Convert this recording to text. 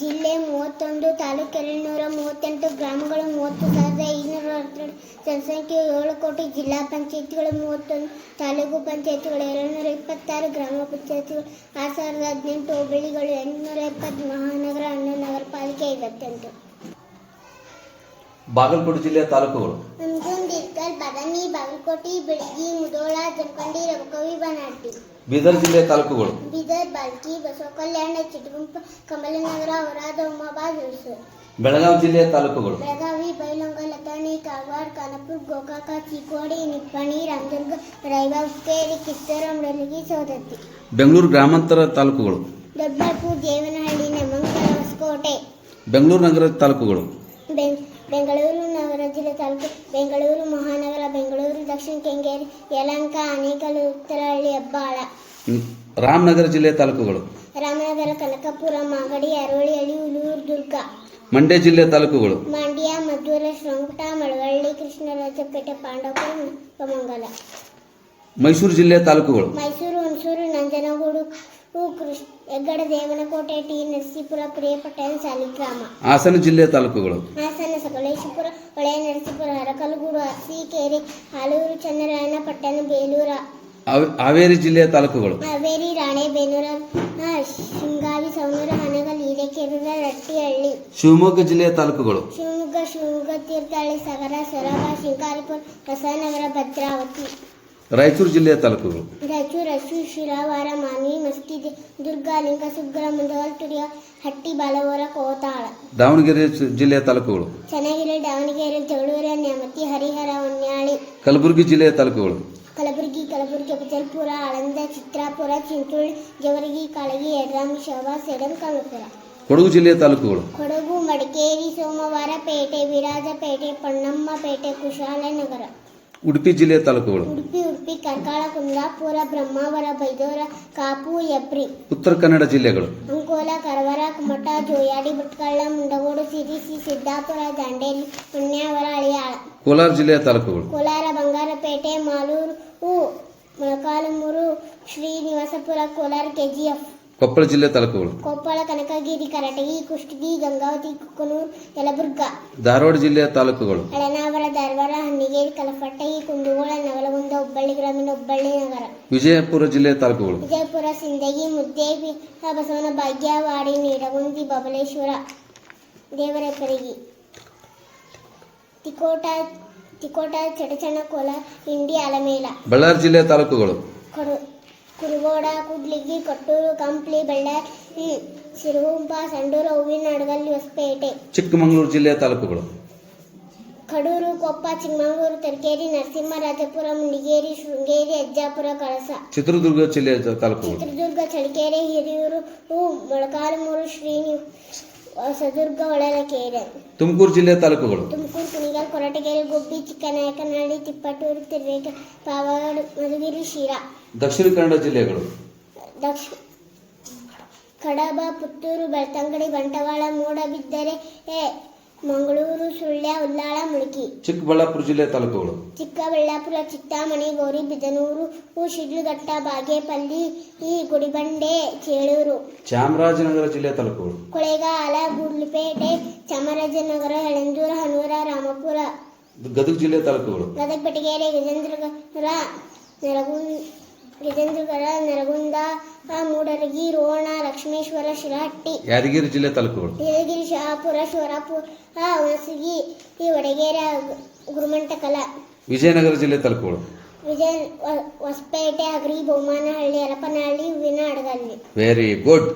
ಜಿಲ್ಲೆ ಮೂವತ್ತೊಂದು ತಾಲೂಕು ಎರಡುನೂರ ಮೂವತ್ತೆಂಟು ಗ್ರಾಮಗಳು ಮೂವತ್ತು ಸಾವಿರದ ಐನೂರ ಅರವತ್ತೆರಡು ಜನಸಂಖ್ಯೆ ಏಳು ಕೋಟಿ ಜಿಲ್ಲಾ ಪಂಚಾಯತಿಗಳು ಮೂವತ್ತೊಂದು ತಾಲೂಕು ಪಂಚಾಯತಿಗಳು ಎರಡುನೂರ ಇಪ್ಪತ್ತಾರು ಗ್ರಾಮ ಪಂಚಾಯತಿಗಳು ಆರು ಸಾವಿರದ ಹದಿನೆಂಟು ಹೋಬಳಿಗಳು ಎಂಟುನೂರ ಎಪ್ಪತ್ತು ಮಹಾನಗರ ಹನ್ನೊಂದು ನಗರ ಪಾಲಿಕೆ ಐವತ್ತೆಂಟು. ಬಾಗಲಕೋಟೆ ಜಿಲ್ಲೆಯ ತಾಲೂಕುಗಳು? ಇರ್ಕಲ್ ಬದಾಮಿ ಬಾಗಲಕೋಟೆ ಬೆಳಗಿ ಮುದೋಳ ಜಮಖಂಡಿ ರವಕವಿ ಬನಾಟಿ ಬೀದರ್ ಜಿಲ್ಲೆಯ ತಾಲೂಕುಗಳು? ಬಾಲ್ಕಿ ಬಸವ ಕಲ್ಯಾಣ ಚಿಟಗುಂಪ ಕಮಲನಗರ ಹೊರಾದ ಉಮಾಬಾದ್ ಹುಣಸೂರು. ಬೆಳಗಾವಿ ಜಿಲ್ಲೆಯ ತಾಲೂಕುಗಳು. ಬೆಳಗಾವಿ ಬೈಲಹೊಂಗ ಲತಾಣಿ ಕಾರವಾರ ಖಾನಾಪುರ ಗೋಕಾಕ ಚಿಕ್ಕೋಡಿ ನಿಪ್ಪಣಿ ರಾಮದುರ್ಗ ರಾಯಬಾಗ ಹುಕ್ಕೇರಿ ಕಿತ್ತೂರು ಅಮರಲಗಿ ಸೌದತ್ತಿ ಬೆಂಗಳೂರು ಗ್ರಾಮಾಂತರ ತಾಲೂಕುಗಳು. ದೊಡ್ಡಬಳ್ಳಾಪುರ ದೇವನಹಳ್ಳಿ ನೆಮಂಗಲ ಹೊಸಕೋಟೆ. ಬೆಂಗಳೂರು ನಗರ ತಾಲೂಕುಗಳು. ಬೆಂಗಳೂರು ನಗರ ಜಿಲ್ಲೆ ತಾಲೂಕು ಬೆಂಗಳೂರು ಮಹಾನಗರ ಬೆಂಗಳೂರು ದಕ್ಷಿಣ ಕೆಂಗೇರಿ ಯಲಂಕ ಆನೇಕಲ್ ಉತ್ತರಹಳ್ಳಿ ಹೆಬ್ಬಾಳ. ರಾಮನಗರ ಜಿಲ್ಲೆಯ ತಾಲೂಕುಗಳು. ರಾಮನಗರ ಕನಕಪುರ ಮಾಗಡಿ ಅರವಳಿಹಳ್ಳಿ ಉಲೂರು ದುರ್ಗ. ಮಂಡ್ಯ ಜಿಲ್ಲೆ ತಾಲೂಕುಗಳು. ಮಂಡ್ಯ ಮದ್ದೂರ ಶ್ರೀರಂಗಪಟ್ಟ ಮಳವಳ್ಳಿ ಕೃಷ್ಣರಾಜಪೇಟೆ ಪಾಂಡವಪುರ ಮಂಗಲ ಮೈಸೂರು ಜಿಲ್ಲೆಯ ತಾಲೂಕುಗಳು. Mysuru Hunsur Nanjangud Krishna Heggadadevanakote T Narasipura Piriyapatna Saligrama. ಹಾಸನ ಜಿಲ್ಲೆಯ ತಾಲೂಕುಗಳು. ಹಾಸನ ಸಕಲೇಶಪುರ ಹೊಳೆ ನರಸೀಪುರ ಹರಕಲಗೂಡು ಅರಸೀಕೆರೆ ಹಾಲೂರು ಚನ್ನರಾಯಣ ಪಟ್ಟಣ ಬೇಲೂರ. ಹಾವೇರಿ ಜಿಲ್ಲೆಯ ತಾಲೂಕುಗಳು. ಹಾವೇರಿ ರಾಣೆಬೆನ್ನೂರ ಶಿಂಗಾವಿ ಸವಣೂರು ಹನಗಲ್ ಹಿರೇಕೆರೂರ ರಟ್ಟಿಹಳ್ಳಿ ಶಿವಮೊಗ್ಗ ಜಿಲ್ಲೆಯ ತಾಲೂಕುಗಳು. ಶಿವಮೊಗ್ಗ ಶಿವಮೊಗ್ಗ ತೀರ್ಥಹಳ್ಳಿ ಸಗರ ಸೊರಬ ಶಿಂಗಾರಿಪುರ ಹೊಸನಗರ ಭದ್ರಾವತಿ. ರಾಯಚೂರು ಜಿಲ್ಲೆಯ ತಾಲೂಕುಗಳು. ರಾಯಚೂರು ಅಶ್ವಿ ಶಿರಾವಾರ ಮಾನ್ವಿ ಮಸ್ತಿದೆ ದುರ್ಗ ಮುಂದವಲ್ ತುಡಿಯ ಹಟ್ಟಿ ಬಾಲವರ ಕೋತಾಳ. ದಾವಣಗೆರೆ ಜಿಲ್ಲೆಯ ತಾಲೂಕುಗಳು. ಚನ್ನಗಿರಿ ದಾವಣಗೆರೆ ಜಗಳೂರು ನ್ಯಾಮತಿ ಹರಿಹರ ಹೊನ್ನಾಳಿ. ಕಲಬುರಗಿ ಜಿಲ್ಲೆಯ ತಾಲೂಕುಗಳು. ಕಲಬುರಗಿ ಅಫಜಲ್ಪುರ ಆಳಂದ ಚಿತ್ರಾಪುರ ಚಿಂಚೋಳಿ ಜವರಗಿ ಕಾಳಗಿ ಯಡ್ರಾಮಿ ಶೋಭಾ ಸೇಡಂ ಕಮಲಪುರ ಕೊಡಗು ಜಿಲ್ಲೆಯ ತಾಲೂಕುಗಳು. ಕೊಡಗು ಮಡಿಕೇರಿ ಸೋಮವಾರ ಪೇಟೆ ವಿರಾಜಪೇಟೆ ಪೊನ್ನಮ್ಮಪೇಟೆ ಕುಶಾಲನಗರ. ಉಡುಪಿ ಜಿಲ್ಲೆಯ ತಾಲೂಕುಗಳು. ಉಡುಪಿ ಕುಂದಾಪುರ ಬ್ರಹ್ಮಾವರ ಬೈದೂರ ಕಾಪು ಎಬ್ರಿ. ಉತ್ತರ ಕನ್ನಡ ಜಿಲ್ಲೆಗಳು. ಅಂಕೋಲ ಕರವರ ಕುಮಟ ಜೋಯಾಡಿ ಭಟ್ಕಳ ಮುಂಡಗೋಡು ಸಿರಿಸಿ ಸಿದ್ದಾಪುರ ದಾಂಡೇಲಿ ಹೊನ್ಯಾವರ ಅಳಿಯಾಳ. ಕೋಲಾರ ಜಿಲ್ಲೆಯ ತಾಲೂಕುಗಳು. ಕೋಲಾರ ಬಂಗಾರಪೇಟೆ ಮಾಲೂರು ಮೊಳಕಾಲಮೂರು ಶ್ರೀನಿವಾಸಪುರ ಕೋಲಾರ ಕೆಜಿಎಫ್. ಕೊಪ್ಪಳ ಜಿಲ್ಲೆ ತಾಲೂಕುಗಳು. ಕೊಪ್ಪಳ ಕನಕಗಿರಿ ಕರಟಗಿ ಕುಷ್ಟಗಿ ಗಂಗಾವತಿ ಕುಕನೂರು ಯಲಬುರ್ಗ. ಧಾರವಾಡ ಜಿಲ್ಲೆಯ ತಾಲೂಕುಗಳು. ಹಳನಾವರ ಧಾರವಾಡ ಹಣ್ಣಿಗೇರಿ ಕಲಪಟ್ಟಗಿ ಕುಂದಗೋಳ ನವಲಗುಂದ ಹುಬ್ಬಳ್ಳಿ ಗ್ರಾಮೀಣ ಹುಬ್ಬಳ್ಳಿ ನಗರ. ವಿಜಯಪುರ ಜಿಲ್ಲೆಯ ತಾಲೂಕುಗಳು. ವಿಜಯಪುರ ಸಿಂದಗಿ ಮುದ್ದೇಬಿ ಬಸವನ ಭಾಗ್ಯವಾಡಿ ನೀಡಗುಂದಿ ಬಬಲೇಶ್ವರ ದೇವರಪರಿಗೆ ತಿಕೋಟ ತಿಕೋಟ ಚಡಚಣ ಕೋಲ ಇಂಡಿ ಅಲಮೇಲ. ಬಳ್ಳಾರಿ ಜಿಲ್ಲೆಯ ತಾಲೂಕುಗಳು. ಕೊಡು ಕುರುಗೋಡ ಕುಡ್ಲಿಗಿ ಕೊಟ್ಟೂರು ಕಂಪ್ಲಿ ಬಳ್ಳಾರಿ ಸಿರುಗುಂಪ ಸಂಡೂರು ಹೂವಿನ ಹಡಗಲ್ಲಿ ಹೊಸಪೇಟೆ. ಚಿಕ್ಕಮಗಳೂರು ಜಿಲ್ಲೆಯ ತಾಲೂಕುಗಳು. ಕಡೂರು ಕೊಪ್ಪ ಚಿಕ್ಕಮಗಳೂರು ತರಕೇರಿ ನರಸಿಂಹರಾಜಪುರ ಮುಂಡಿಗೇರಿ ಶೃಂಗೇರಿ ಅಜ್ಜಾಪುರ ಕಳಸ. ಚಿತ್ರದುರ್ಗ ಜಿಲ್ಲೆಯ ತಾಲೂಕು ಚಿತ್ರದುರ್ಗ ಚಳ್ಳಕೆರೆ ಹಿರಿಯೂರು ಮೊಳಕಾಲ್ಮೂರು ಶ್ರೀನಿ ಹೊಸದುರ್ಗ ಕೇರೆ ತುಮಕೂರು ಜಿಲ್ಲೆ ತಾಲೂಕುಗಳು? ತುಮಕೂರು ಕುಣಿಗಲ್ ಕೊರಟಗೆರೆ ಗುಬ್ಬಿ ಚಿಕ್ಕನಾಯಕನಹಳ್ಳಿ ತಿಪ್ಪಟೂರು ತಿರುವೇಕ ಪಾವಗಡ ಮಧುಗಿರಿ ಶಿರಾ. ದಕ್ಷಿಣ ಕನ್ನಡ ಜಿಲ್ಲೆಗಳು? ದಕ್ಷಿಣ ಕಡಬ ಪುತ್ತೂರು ಬೆಳ್ತಂಗಡಿ ಬಂಟವಾಳ ಮೂಡಬಿದ್ದರೆ ಏ, ಮಂಗಳೂರು ಸುಳ್ಯ ಉಲ್ಲಾಳ ಮುಳುಕಿ ಚಿಕ್ಕಬಳ್ಳಾಪುರ ಜಿಲ್ಲೆ ತಾಲೂಕುಗಳು. ಚಿಕ್ಕಬಳ್ಳಾಪುರ ಚಿತ್ತಾಮಣಿ ಗೌರಿಬಿದನೂರು ಬಿದನೂರು ಶಿಡ್ಲಘಟ್ಟ ಬಾಗೇಪಲ್ಲಿ ಈ ಗುಡಿಬಂಡೆ ಚೇಳೂರು. ಚಾಮರಾಜನಗರ ಜಿಲ್ಲೆ ತಾಲೂಕುಗಳು. ಕೊಳೆಗಾಲ ಗುಡ್ಲಪೇಟೆ ಚಾಮರಾಜನಗರ ಯಳಂದೂರು ಹನೂರ ರಾಮಪುರ. ಗದಗ ಜಿಲ್ಲೆ ತಾಲೂಕುಗಳು. ಗದಗ ಬೆಟಗೇರಿ ಗಜೇಂದ್ರಗರ ನರಗುಂದ ಗಜೇಂದ್ರಗರ ನರಗುಂದ ಮೂಡರಗಿ ರೋಣ ಲಕ್ಷ್ಮೇಶ್ವರ ಶಿರಹಟ್ಟಿ ಯಾದಗಿರಿ ಜಿಲ್ಲೆ ತಾಲೂಕುಗಳು. ಯಾದಗಿರಿ ಶಹಾಪುರ ಶಿವರಾಪುರ ಹುಣಸಗಿ ಈ ವಡಗೇರೆ ಗುರುಮಂಟಕಲ. ವಿಜಯನಗರ ಜಿಲ್ಲೆ ತಾಲೂಕುಗಳು. ವಿಜಯ ಹೊಸಪೇಟೆ ಅಗ್ರಿ ಬೊಮ್ಮನಹಳ್ಳಿ ಹರಪನಹಳ್ಳಿ ಹೂವಿನ ಅಡಗಲ್ಲಿ ವೆರಿ ಗುಡ್